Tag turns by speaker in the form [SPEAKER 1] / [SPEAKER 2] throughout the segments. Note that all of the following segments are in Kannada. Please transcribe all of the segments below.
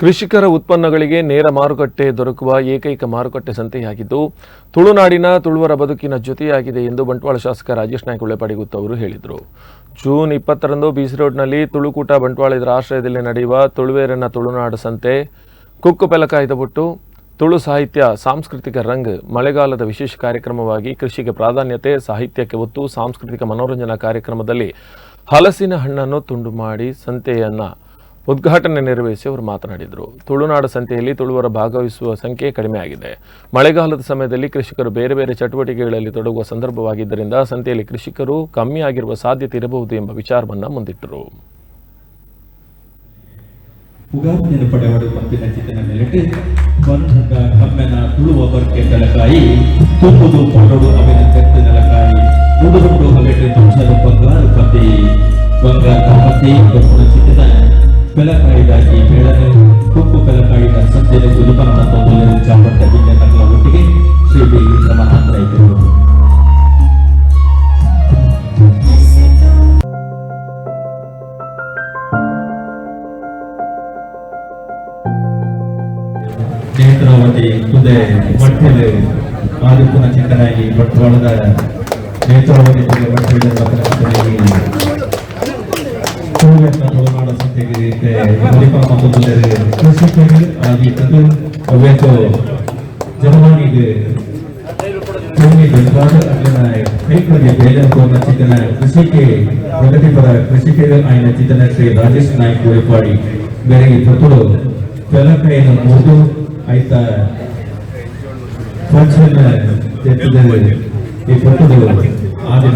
[SPEAKER 1] ಕೃಷಿಕರ ಉತ್ಪನ್ನಗಳಿಗೆ ನೇರ ಮಾರುಕಟ್ಟೆ ದೊರಕುವ ಏಕೈಕ ಮಾರುಕಟ್ಟೆ ಸಂತೆಯಾಗಿದ್ದು, ತುಳುನಾಡಿನ ತುಳುವರ ಬದುಕಿನ ಜೊತೆಯಾಗಿದೆ ಎಂದು ಬಂಟ್ವಾಳ ಶಾಸಕ ರಾಜೇಶ್ ನಾಯ್ಕ ಉಳ್ಳೆಪಾಡಿಗುತ್ತ ಅವರು ಹೇಳಿದರು. ಜೂನ್ ಇಪ್ಪತ್ತರಂದು ಬಿಸಿ ರೋಡ್ನಲ್ಲಿ ತುಳುಕೂಟ ಬಂಟ್ವಾಳ ಇದರ ಆಶ್ರಯದಲ್ಲಿ ನಡೆಯುವ ತುಳುವೇರನ ತುಳುನಾಡು ಸಂತೆ ಕುಕ್ಕು ಪೆಲಕಾಯ್ದ ಬಿಟ್ಟು ತುಳು ಸಾಹಿತ್ಯ, ಸಾಂಸ್ಕೃತಿಕ ರಂಗ್, ಮಳೆಗಾಲದ ವಿಶೇಷ ಕಾರ್ಯಕ್ರಮವಾಗಿ ಕೃಷಿಗೆ ಪ್ರಾಧಾನ್ಯತೆ, ಸಾಹಿತ್ಯಕ್ಕೆ ಒತ್ತು, ಸಾಂಸ್ಕೃತಿಕ ಮನೋರಂಜನಾ ಕಾರ್ಯಕ್ರಮದಲ್ಲಿ ಹಲಸಿನ ಹಣ್ಣನ್ನು ತುಂಡು ಮಾಡಿ ಸಂತೆಯನ್ನು ಉದ್ಘಾಟನೆ ನೆರವೇರಿಸಿ ಅವರು ಮಾತನಾಡಿದರು. ತುಳುನಾಡು ಸಂತೆಯಲ್ಲಿ ತುಳುವರ ಭಾಗವಹಿಸುವ ಸಂಖ್ಯೆ ಕಡಿಮೆಯಾಗಿದೆ ಮಳೆಗಾಲದ ಸಮಯದಲ್ಲಿ ಕೃಷಿಕರು ಬೇರೆ ಬೇರೆ ಚಟುವಟಿಕೆಗಳಲ್ಲಿ ತೊಡಗುವ ಸಂದರ್ಭವಾಗಿದ್ದರಿಂದ ಸಂತೆಯಲ್ಲಿ ಕೃಷಿಕರು ಕಮ್ಮಿ ಆಗಿರುವ ಸಾಧ್ಯತೆ ಇರಬಹುದು ಎಂಬ ವಿಚಾರವನ್ನು ಮುಂದಿಟ್ಟರು.
[SPEAKER 2] ಬಂಗಾರ ಪತಿ ಬೆಲಕಾಯಿದಾಗಿ ಬೆಳನೆ ಕುಪ್ಪು ಬೆಲಕಾಯಿದ ಸಂಜೆಲೆ ಗುರುಬನ ಮತ್ತು ಚಾಪಟ್ಟ ನಗಲ ಒಟ್ಟಿಗೆ ಶ್ರೀ ಬಿ. ಮಹಾನ್ ರೈತರು ನೇತ್ರಾವತಿ ಕುದೆ ಮಟ್ಟೆಲೆ ಆದಿಪುನ ಚಿಕ್ಕನಾಗಿ ಬಂಟ್ವಾಳದ ಮಟ್ಟನಾಗಿ ತುಳುನಾಡ ಸಂತೆಗೆ ಮಲಿಪಾ ಮತ್ತು ಕುದರೆ ಕೃಷಿಕರು ಆಗಿದ್ದು ಅವೇತು ಜನಮಾನಿಗೆ ಭೂಮಿ ಬೆಂಗಾದ ಅದನ್ನ ಕೈಗಳಿಗೆ ಬೇಲೆ ಕೋನ ಚಿತ್ತನ ಕೃಷಿಗೆ ಪ್ರಗತಿಪರ ಕೃಷಿಕರು ಆಯ್ನ ಚಿತ್ತನ ಶ್ರೀ ರಾಜೇಶ್ ನಾಯ್ಕ ಉಳಿಪಾಡಿ ಬೇರೆ ಪುತ್ತೂರು ಬೆಲಕೈನ ಮೂದು ಆಯ್ತ ಫಂಕ್ಷನ್ ತೆತ್ತಿದ ಈ ಪುತ್ತೂರು ಆದಿನ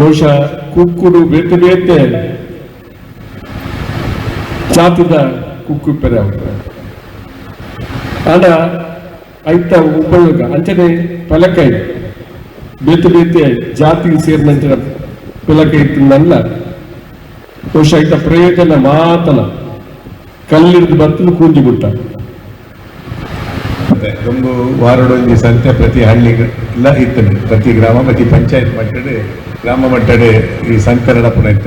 [SPEAKER 3] ಬಹುಶಃ ಕುಕ್ಕುಡು ಬೇತೆ ಬೇತೆ ಜಾತಿದ ಕುಕ್ಕು ಪೆರೆ ಆಡ ಐತ ಉಪಯೋಗ. ಅಂಚನೆ ಪಲಕೈ ಬೇತೆ ಬೇತೆ ಜಾತಿಗೆ ಸೇರಿದಂಚಿನ ಪಲಕೈ ತಿನ್ನಲ್ಲ ಬಹುಶಃ ಐತ ಪ್ರಯೋಜನ ಮಾತನ ಕಲ್ಲಿರ್ದು ಬರ್ತು ಕೂಂಜಿ ಬಿಟ್ಟ.
[SPEAKER 4] ಒಂದು ವಾರಡೊಂದು ಸಂತೆ ಪ್ರತಿ ಹಳ್ಳಿ ಎಲ್ಲ ಪ್ರತಿ ಗ್ರಾಮ, ಪ್ರತಿ ಪಂಚಾಯತ್ ಮಟ್ಟಡೆ ಗ್ರಾಮ ಮಟ್ಟಡೆ ಈ ಸಂಕರಣ ಪುನ ಇತ್ತು